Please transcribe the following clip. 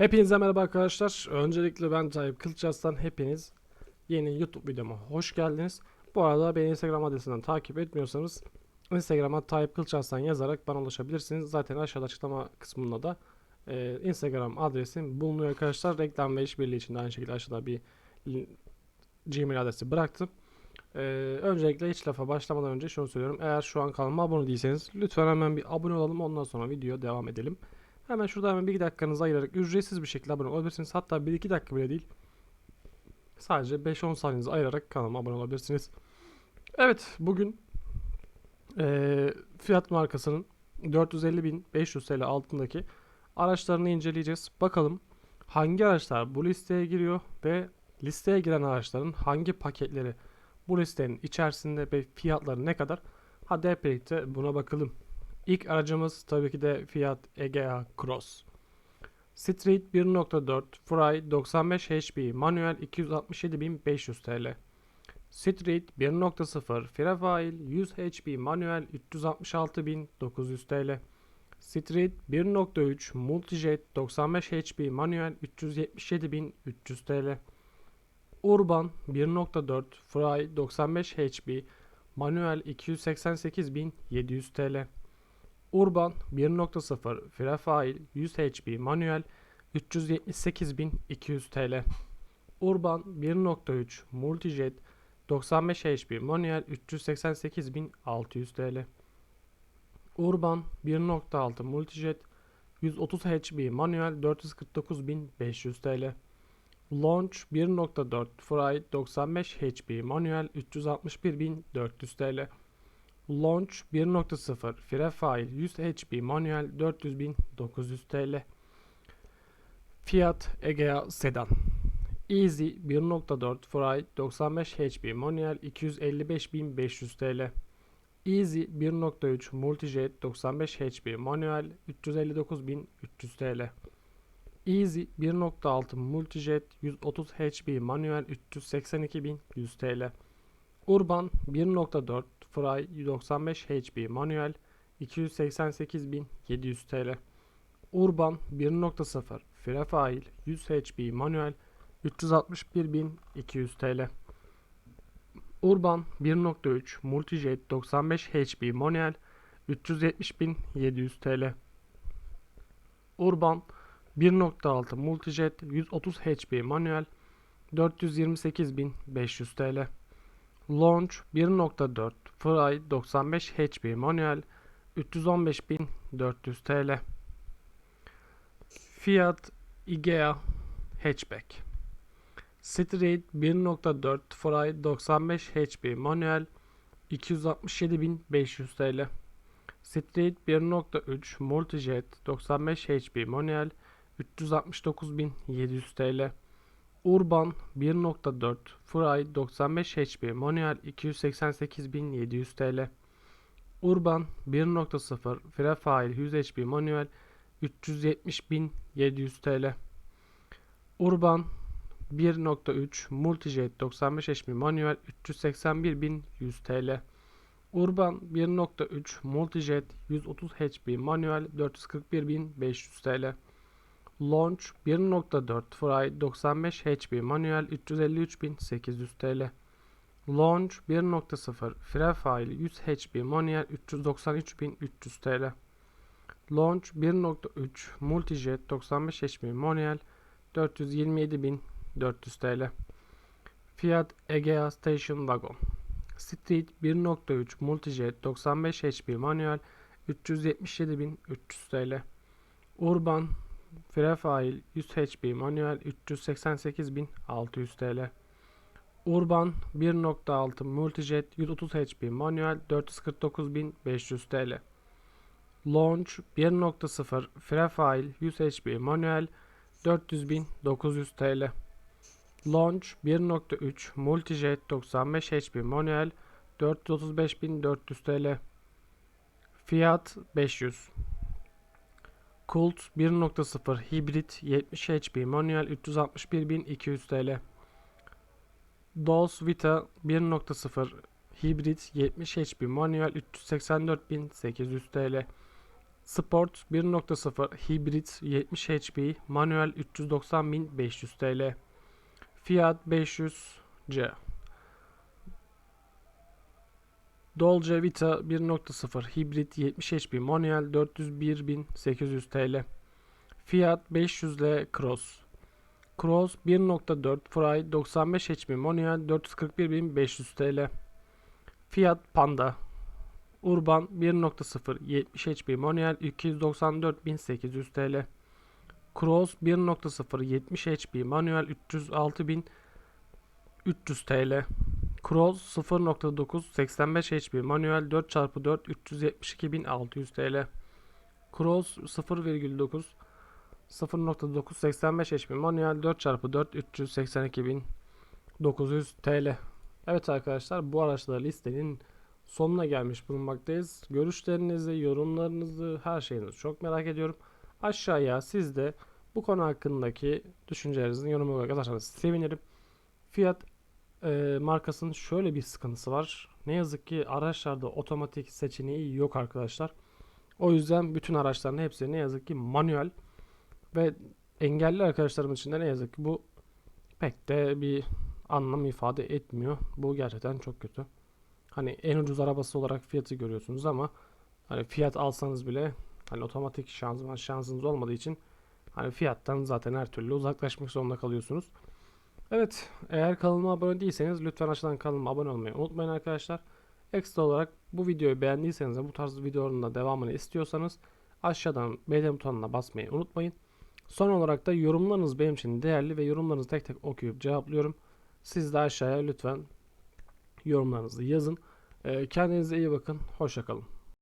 Hepinize merhaba arkadaşlar. Öncelikle ben Tayyip Kılıças'tan hepiniz yeni YouTube videoma hoş geldiniz. Bu arada beni Instagram adresinden takip etmiyorsanız Instagram'a Tayyip Kılıças'tan yazarak bana ulaşabilirsiniz. Zaten aşağıda açıklama kısmında da e, Instagram adresim bulunuyor arkadaşlar. Reklam ve işbirliği için de aynı şekilde aşağıda bir Gmail adresi bıraktım. E, öncelikle hiç lafa başlamadan önce şunu söylüyorum. Eğer şu an kanalıma abone değilseniz lütfen hemen bir abone olalım. Ondan sonra video devam edelim. Hemen şurada hemen bir iki dakikanızı ayırarak ücretsiz bir şekilde abone olabilirsiniz. Hatta 1-2 dakika bile değil. Sadece 5-10 saniyenizi ayırarak kanalıma abone olabilirsiniz. Evet bugün eee Fiat markasının 450.500 TL altındaki araçlarını inceleyeceğiz. Bakalım hangi araçlar bu listeye giriyor ve listeye giren araçların hangi paketleri bu listenin içerisinde ve fiyatları ne kadar? Hadi hep birlikte buna bakalım. İlk aracımız tabii ki de Fiat Egea Cross. Street 1.4 Fry 95 HP manuel 267.500 TL. Street 1.0 Freefile 100 HP manuel 366.900 TL. Street 1.3 Multijet 95 HP manuel 377.300 TL. Urban 1.4 Fry 95 HP manuel 288.700 TL. Urban 1.0 Freefile 100 HP manuel 378.200 TL. Urban 1.3 Multijet 95 HP manuel 388.600 TL. Urban 1.6 Multijet 130 HP manuel 449.500 TL. Launch 1.4 Fry 95 HP manuel 361.400 TL. Launch 1.0 Freefile 100 HP manuel 400.900 TL. Fiat Egea Sedan Easy 1.4 Fry 95 HP manuel 255.500 TL. Easy 1.3 Multijet 95 HP manuel 359.300 TL. Easy 1.6 Multijet 130 HP manuel 382.100 TL. Urban 1.4 Fry 95 HP manuel 288.700 TL. Urban 1.0 Freefile 100 HP manuel 361.200 TL. Urban 1.3 Multijet 95 HP manuel 370.700 TL. Urban 1.6 Multijet 130 HP manuel 428.500 TL. Launch 1.4 Fry 95 HP manuel 315.400 TL. Fiat Egea Hatchback Street 1.4 Fry 95 HP manuel 267.500 TL. Street 1.3 Multijet 95 HP manuel 369.700 TL. Urban 1.4 Fry 95 HP manuel 288.700 TL. Urban 1.0 Freefile 100 HP manuel 370.700 TL. Urban 1.3 Multijet 95 HP manuel 381.100 TL. Urban 1.3 Multijet 130 HP manuel 441.500 TL. Launch 1.4 Fry 95 HP manuel 353.800 TL. Launch 1.0 Freefile 100 HP manuel 393.300 TL. Launch 1.3 Multijet 95 HP manuel 427.400 TL. Fiat Egea Station Wagon Street 1.3 Multijet 95 HP manuel 377.300 TL. Urban Freefile 100 HP manuel 388.600 TL. Urban 1.6 Multijet 130 HP manuel 449.500 TL. Launch 1.0 Freefile 100 HP manuel 400.900 TL. Launch 1.3 Multijet 95 HP manuel 435.400 TL. Fiat 500 Colt 1.0 hibrit 70 HP manuel 361.200 TL. Dolce Vita 1.0 hibrit 70 HP manuel 384.800 TL. Sport 1.0 hibrit 70 HP manuel 390.500 TL. Fiat 500C. Dolce Vita 1.0 hibrit 70 HP manuel 401.800 TL. Fiat 500L Cross. Cross 1.4 Fry 95 HP manuel 441.500 TL. Fiat Panda Urban 1.0 70 HP manuel 294.800 TL. Cross 1.0 70 HP manuel 306.300 TL. Cross 0.9 85 HP manuel 4x4 372.600 TL. Cross 0.9 0.9 85 HP manuel 4x4 382.900 TL. Evet arkadaşlar bu araçlar listenin sonuna gelmiş bulunmaktayız. Görüşlerinizi, yorumlarınızı, her şeyinizi çok merak ediyorum. Aşağıya siz de bu konu hakkındaki düşüncelerinizi yorum olarak atarsanız sevinirim. Fiat e, markasının şöyle bir sıkıntısı var. Ne yazık ki araçlarda otomatik seçeneği yok arkadaşlar. O yüzden bütün araçların hepsi ne yazık ki manuel ve engelli arkadaşlarımız için de ne yazık ki bu pek de bir anlam ifade etmiyor. Bu gerçekten çok kötü. Hani en ucuz arabası olarak fiyatı görüyorsunuz ama hani fiyat alsanız bile hani otomatik şanzıman şansınız olmadığı için hani fiyattan zaten her türlü uzaklaşmak zorunda kalıyorsunuz. Evet, eğer kanalıma abone değilseniz lütfen aşağıdan kanalıma abone olmayı unutmayın arkadaşlar. Ekstra olarak bu videoyu beğendiyseniz ve bu tarz videoların da devamını istiyorsanız aşağıdan beğen butonuna basmayı unutmayın. Son olarak da yorumlarınız benim için değerli ve yorumlarınızı tek tek okuyup cevaplıyorum. Siz de aşağıya lütfen yorumlarınızı yazın. Ee, Kendinize iyi bakın. Hoşçakalın.